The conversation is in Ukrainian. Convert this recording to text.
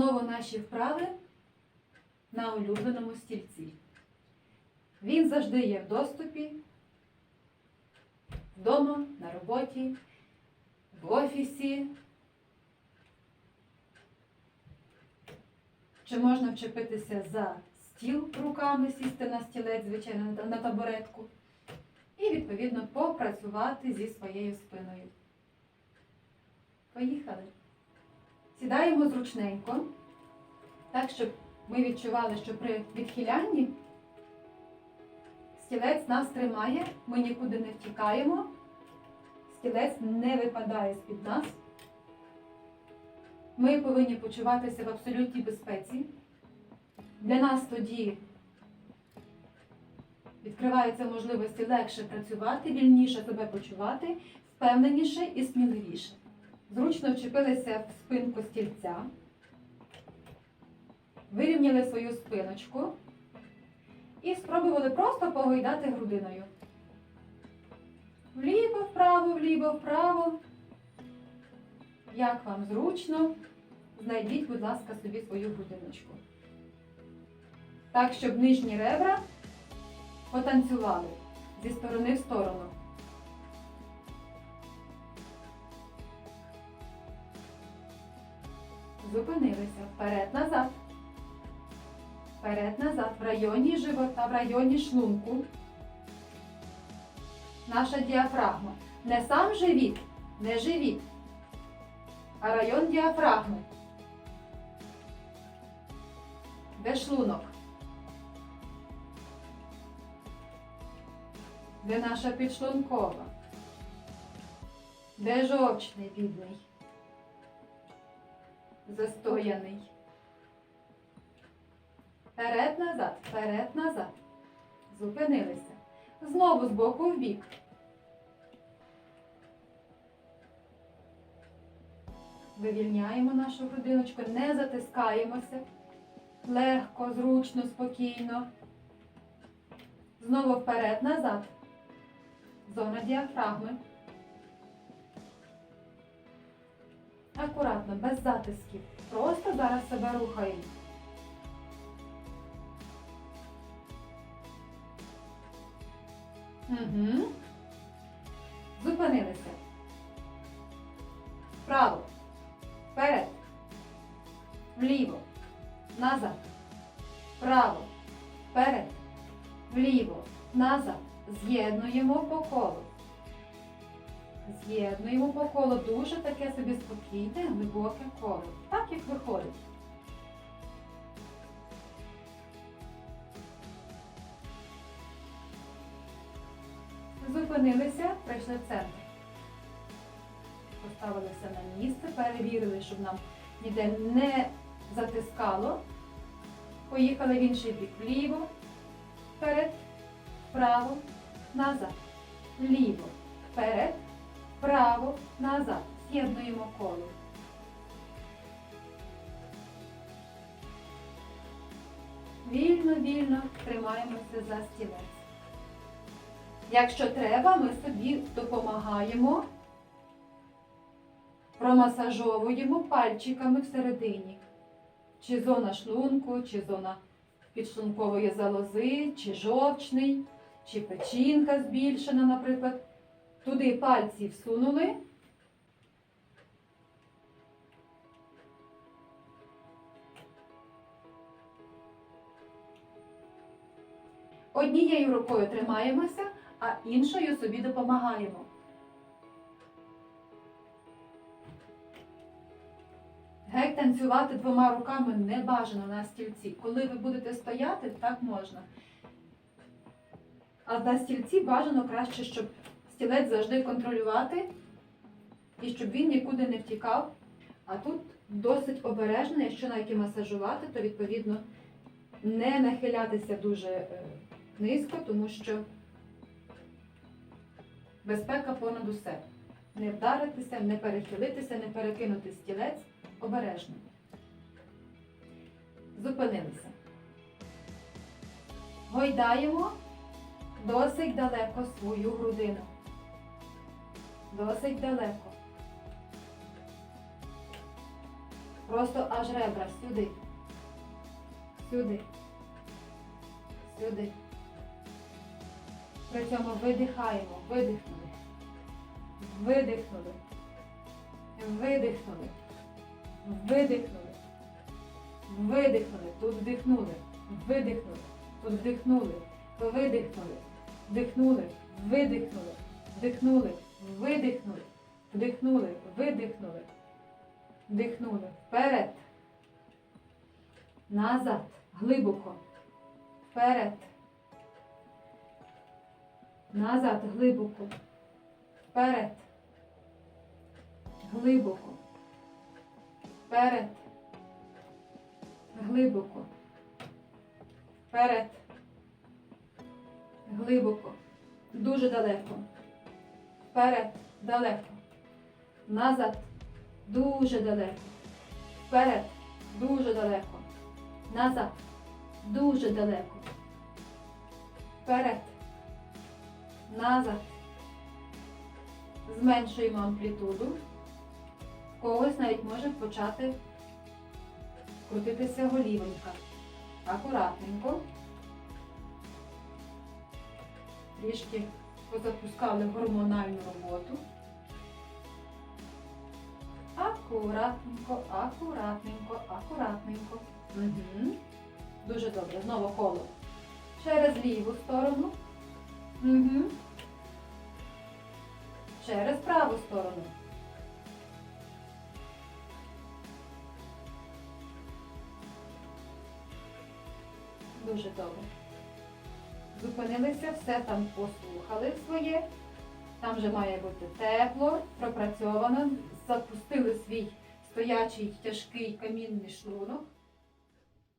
знову наші вправи на улюбленому стільці. Він завжди є в доступі вдома, на роботі, в офісі. Чи можна вчепитися за стіл руками, сісти на стілець, звичайно, на- табуретку. І, відповідно, попрацювати зі своєю спиною. Поїхали. Сідаємо зручненько, так, щоб ми відчували, що при відхилянні стілець нас тримає, ми нікуди не втікаємо, стілець не випадає з-під нас. Ми повинні почуватися в абсолютній безпеці. Для нас тоді відкриваються можливості легше працювати, вільніше себе почувати, впевненіше і сміливіше. Зручно вчепилися в спинку стільця, вирівняли свою спиночку і спробували просто погойдати грудиною. Вліво, вправо, вліво, вправо. Як вам зручно, знайдіть, будь ласка, собі свою грудиночку. Так, щоб нижні ребра потанцювали зі сторони в сторону. Зупинилися. Вперед-назад. Вперед-назад. В районі живота, в районі шлунку. Наша діафрагма. Не сам живіт, не живіт, а район діафрагми. Де шлунок? Де наша підшлункова? Де жовчний бідний? Застояний. Вперед назад, вперед назад. Зупинилися. Знову з боку в бік. Вивільняємо нашу грудиночку, не затискаємося. Легко, зручно, спокійно. Знову вперед, назад. Зона діафрагми. Акуратно, без затисків. Просто зараз себе рухаємо. Угу. Зупинилися. Вправо. Вперед. Вліво. Назад. Вправо. Вперед. Вліво. Назад. З'єднуємо по колу. З'єднуємо по колу. Дуже таке собі спокійне, глибоке коло. Так, як виходить. Зупинилися, прийшли в центр. Поставилися на місце, перевірили, щоб нам ніде не затискало. Поїхали в інший бік. Вліво, вперед, вправо, назад. Вліво, вперед, вправо, назад. З'єднуємо коло. Вільно, вільно тримаємося за стілець. Якщо треба, ми собі допомагаємо, промасажовуємо пальчиками всередині. Чи зона шлунку, чи зона підшлункової залози, чи жовчний, чи печінка збільшена, наприклад. Туди пальці всунули. Однією рукою тримаємося, а іншою собі допомагаємо. Геть танцювати двома руками не бажано на стільці. Коли ви будете стояти, так можна. А на стільці бажано краще, щоб стілець завжди контролювати і щоб він нікуди не втікав. А тут досить обережно, якщо навіть масажувати, то відповідно не нахилятися дуже е, низько, тому що безпека понад усе. Не вдаритися, не перехилитися, не перекинути стілець обережно. Зупинилися. Гойдаємо досить далеко свою грудину. Досить далеко. Просто аж ребра сюди. Сюди. Сюди. При цьому видихаємо. Видихнули. Видихнули. Видихнули. Видихнули. Видихнули. Тут вдихнули. Видихнули. Тут вдихнули. Видихнули. Вдихнули. Видихнули. Вдихнули. Видихнули. Вдихнули. Видихнули. Вдихнули. Вперед. Назад. Глибоко. Вперед. Назад. Глибоко. Вперед. Глибоко. Вперед. Глибоко. Вперед. Глибоко. Дуже далеко. Вперед. Далеко. Назад. Дуже далеко. Вперед. Дуже далеко. Назад. Дуже далеко. Вперед. Назад. Зменшуємо амплітуду. Когось навіть може почати крутитися голівонька. Акуратненько. Трішки позапускали гормональну роботу. Акуратненько, акуратненько, акуратненько. Угу. Дуже добре. Знову коло. Через ліву сторону. Угу. Через праву сторону. Дуже добре. Зупинилися, все там послухали своє. Там вже має бути тепло, пропрацьовано. Запустили свій стоячий тяжкий камінний шлунок.